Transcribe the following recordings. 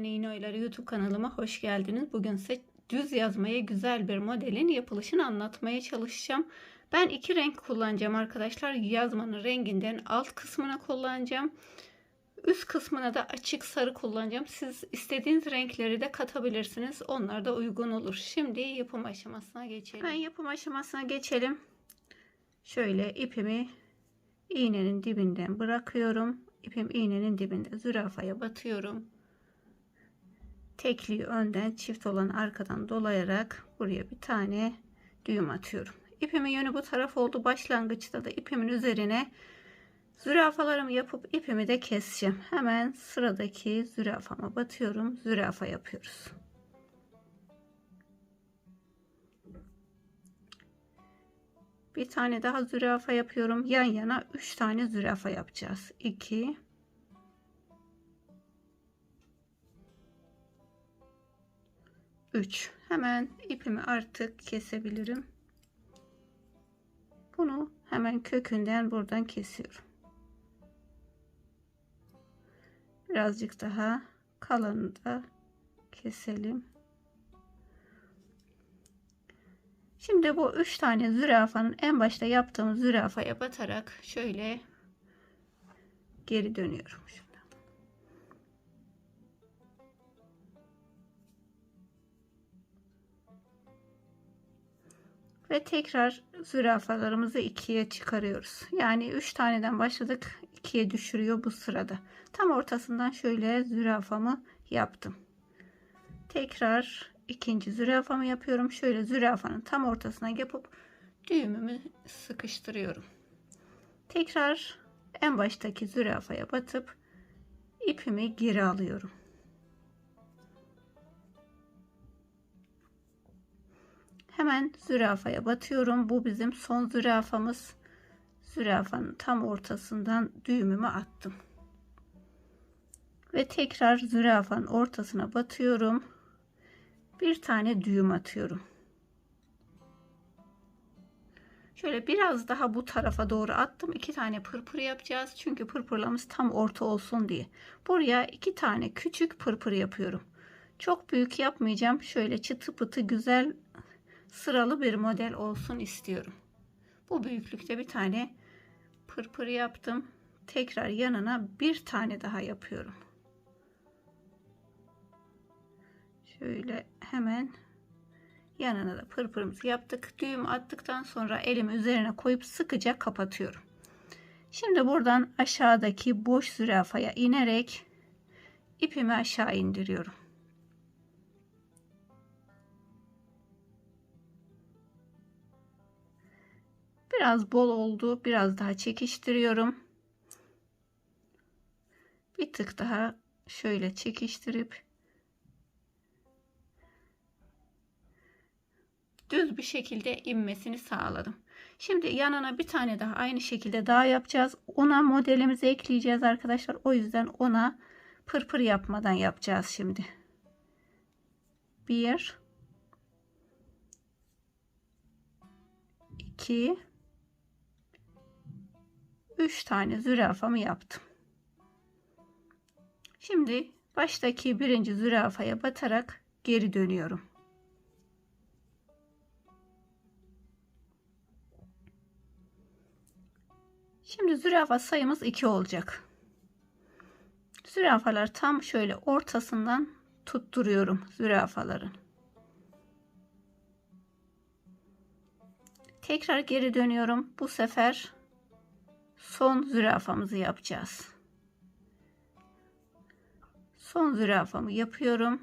Ayten İğneoyları YouTube kanalıma hoş geldiniz. Bugün size düz yazmaya güzel bir modelin yapılışını anlatmaya çalışacağım. Ben iki renk kullanacağım arkadaşlar. Yazmanın renginden alt kısmına kullanacağım. Üst kısmına da açık sarı kullanacağım. Siz istediğiniz renkleri de katabilirsiniz. Onlar da uygun olur. Şimdi yapım aşamasına geçelim. Ben yapım aşamasına geçelim. Şöyle ipimi iğnenin dibinden bırakıyorum. İpim iğnenin dibinde zürafaya batıyorum. Tekliği önden çift olan arkadan dolayarak buraya bir tane düğüm atıyorum. İpimin yönü bu taraf oldu. Başlangıçta da ipimin üzerine zürafalarımı yapıp ipimi de keseceğim. Hemen sıradaki zürafama batıyorum. Zürafa yapıyoruz. Bir tane daha zürafa yapıyorum. Yan yana 3 tane zürafa yapacağız. 2 3 Hemen ipimi artık kesebilirim. Bunu hemen kökünden buradan kesiyorum. Birazcık daha kalanını da keselim. Şimdi bu üç tane zürafanın en başta yaptığımız zürafaya batarak şöyle geri dönüyorum. Ve tekrar zürafalarımızı ikiye çıkarıyoruz. Yani üç taneden başladık ikiye düşürüyor bu sırada. Tam ortasından şöyle zürafamı yaptım. Tekrar ikinci zürafamı yapıyorum. Şöyle zürafanın tam ortasına yapıp düğümümü sıkıştırıyorum. Tekrar en baştaki zürafaya batıp ipimi geri alıyorum. Hemen zürafaya batıyorum. Bu bizim son zürafamız. Zürafanın tam ortasından düğümümü attım. Ve tekrar zürafanın ortasına batıyorum bir tane düğüm atıyorum. Şöyle biraz daha bu tarafa doğru attım. iki tane pırpır yapacağız. Çünkü pırpırlamız tam orta olsun diye. Buraya iki tane küçük pırpır yapıyorum. Çok büyük yapmayacağım. Şöyle çıtı pıtı güzel sıralı bir model olsun istiyorum. Bu büyüklükte bir tane pırpır yaptım. Tekrar yanına bir tane daha yapıyorum. Şöyle hemen yanına da pırpırımızı yaptık. Düğüm attıktan sonra elimi üzerine koyup sıkıca kapatıyorum. Şimdi buradan aşağıdaki boş zürafaya inerek ipimi aşağı indiriyorum. Biraz bol oldu. Biraz daha çekiştiriyorum. Bir tık daha şöyle çekiştirip düz bir şekilde inmesini sağladım. Şimdi yanına bir tane daha aynı şekilde daha yapacağız. Ona modelimizi ekleyeceğiz arkadaşlar. O yüzden ona pırpır yapmadan yapacağız şimdi. Bir, iki, üç tane zürafamı yaptım. Şimdi baştaki birinci zürafaya batarak geri dönüyorum. Şimdi zürafa sayımız 2 olacak. Zürafalar tam şöyle ortasından tutturuyorum zürafaların. Tekrar geri dönüyorum. Bu sefer son zürafamızı yapacağız. Son zürafamı yapıyorum.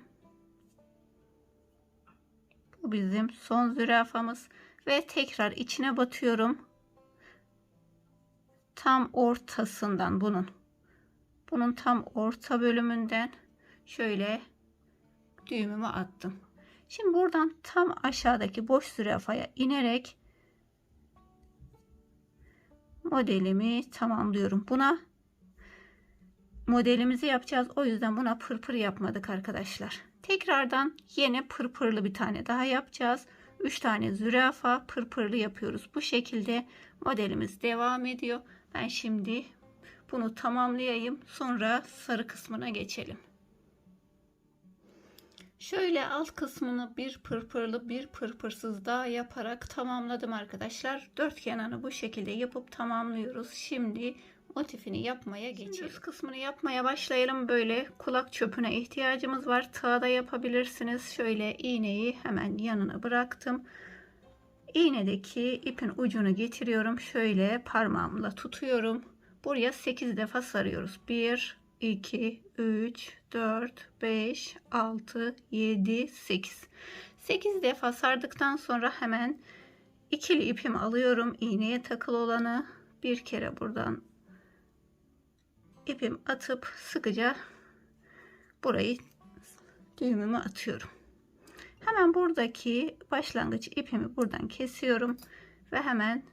Bu bizim son zürafamız ve tekrar içine batıyorum tam ortasından bunun bunun tam orta bölümünden şöyle düğümümü attım. Şimdi buradan tam aşağıdaki boş zürafaya inerek modelimi tamamlıyorum. Buna modelimizi yapacağız. O yüzden buna pırpır yapmadık arkadaşlar. Tekrardan yine pırpırlı bir tane daha yapacağız. 3 tane zürafa pırpırlı yapıyoruz. Bu şekilde modelimiz devam ediyor. Ben şimdi bunu tamamlayayım. Sonra sarı kısmına geçelim. Şöyle alt kısmını bir pırpırlı bir pırpırsız daha yaparak tamamladım arkadaşlar. Dört kenarını bu şekilde yapıp tamamlıyoruz. Şimdi motifini yapmaya geçelim. Üst kısmını yapmaya başlayalım. Böyle kulak çöpüne ihtiyacımız var. Tığda yapabilirsiniz. Şöyle iğneyi hemen yanına bıraktım. İğnedeki ipin ucunu getiriyorum. Şöyle parmağımla tutuyorum. Buraya 8 defa sarıyoruz. 1, 2, 3, 4, 5, 6, 7, 8. 8 defa sardıktan sonra hemen ikili ipimi alıyorum. İğneye takılı olanı bir kere buradan ipim atıp sıkıca burayı düğümümü atıyorum. Hemen buradaki başlangıç ipimi buradan kesiyorum ve hemen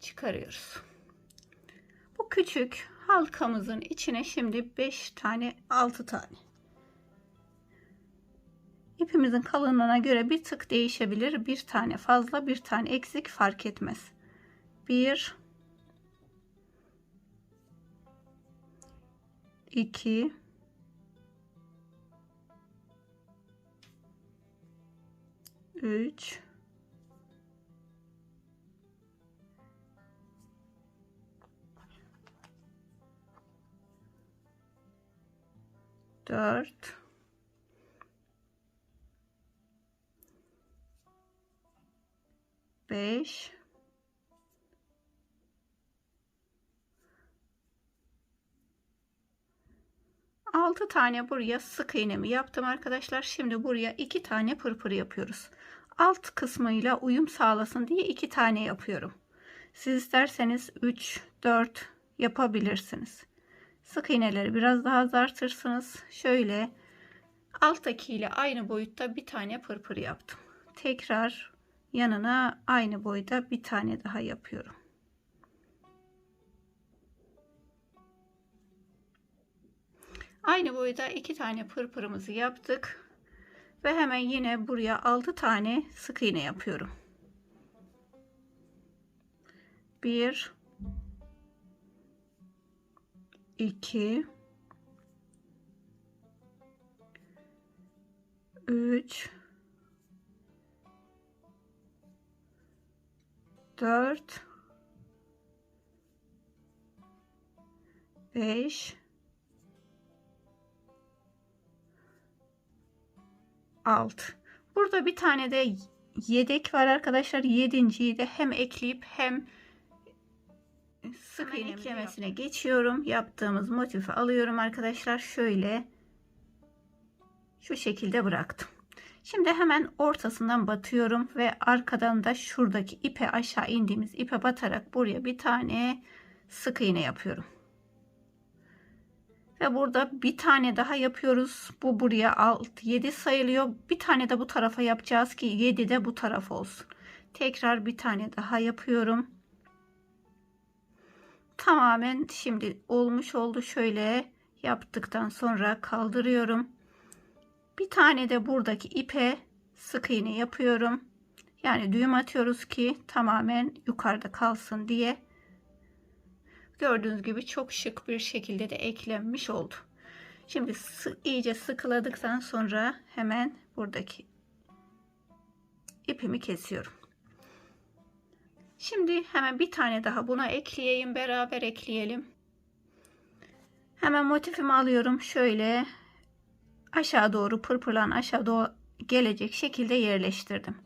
çıkarıyoruz. Bu küçük halkamızın içine şimdi 5 tane 6 tane ipimizin kalınlığına göre bir tık değişebilir. Bir tane fazla bir tane eksik fark etmez. 1 2 3 4 5 6 tane buraya sık iğnemi yaptım arkadaşlar. Şimdi buraya 2 tane pırpır yapıyoruz. Alt kısmıyla uyum sağlasın diye 2 tane yapıyorum. Siz isterseniz 3 4 yapabilirsiniz. Sık iğneleri biraz daha azaltırsınız. Şöyle alttaki ile aynı boyutta bir tane pırpır yaptım. Tekrar yanına aynı boyda bir tane daha yapıyorum. Aynı boyda iki tane pırpırımızı yaptık. Ve hemen yine buraya 6 tane sık iğne yapıyorum. 1 2 3 4 5 6 burada bir tane de yedek var arkadaşlar. Yedinciyi de hem ekleyip hem sık iğne eklemesine geçiyorum. Yaptığımız motifi alıyorum arkadaşlar. Şöyle şu şekilde bıraktım. Şimdi hemen ortasından batıyorum ve arkadan da şuradaki ipe aşağı indiğimiz ipe batarak buraya bir tane sık iğne yapıyorum. Ve burada bir tane daha yapıyoruz. Bu buraya alt 7 sayılıyor. Bir tane de bu tarafa yapacağız ki 7 de bu taraf olsun. Tekrar bir tane daha yapıyorum tamamen şimdi olmuş oldu. Şöyle yaptıktan sonra kaldırıyorum. Bir tane de buradaki ipe sık iğne yapıyorum. Yani düğüm atıyoruz ki tamamen yukarıda kalsın diye. Gördüğünüz gibi çok şık bir şekilde de eklenmiş oldu. Şimdi iyice sıkıladıktan sonra hemen buradaki ipimi kesiyorum Şimdi hemen bir tane daha buna ekleyeyim. Beraber ekleyelim. Hemen motifimi alıyorum. Şöyle aşağı doğru pırpırlan aşağı doğru gelecek şekilde yerleştirdim.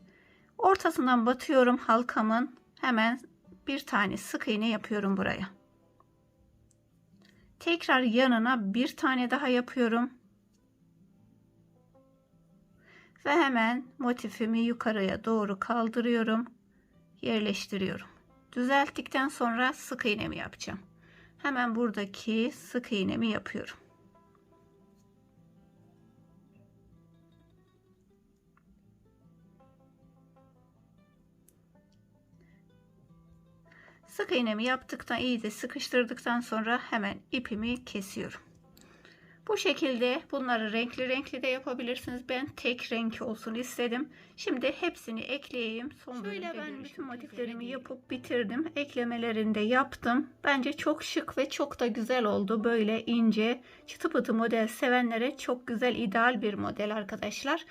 Ortasından batıyorum halkamın. Hemen bir tane sık iğne yapıyorum buraya. Tekrar yanına bir tane daha yapıyorum. Ve hemen motifimi yukarıya doğru kaldırıyorum yerleştiriyorum. Düzelttikten sonra sık iğnemi yapacağım. Hemen buradaki sık iğnemi yapıyorum. Sık iğnemi yaptıktan iyice sıkıştırdıktan sonra hemen ipimi kesiyorum. Bu şekilde bunları renkli renkli de yapabilirsiniz. Ben tek renk olsun istedim. Şimdi hepsini ekleyeyim. Son Şöyle ben bütün motiflerimi yapıp bitirdim. Eklemelerini de yaptım. Bence çok şık ve çok da güzel oldu. Böyle ince çıtı pıtı model sevenlere çok güzel ideal bir model arkadaşlar.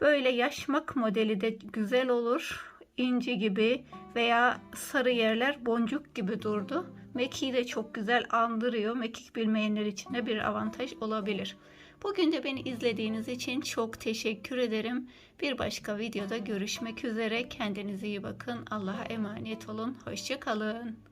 Böyle yaşmak modeli de güzel olur. İnci gibi veya sarı yerler boncuk gibi durdu. Mekiği de çok güzel andırıyor. Mekik bilmeyenler için de bir avantaj olabilir. Bugün de beni izlediğiniz için çok teşekkür ederim. Bir başka videoda görüşmek üzere. Kendinize iyi bakın. Allah'a emanet olun. Hoşçakalın.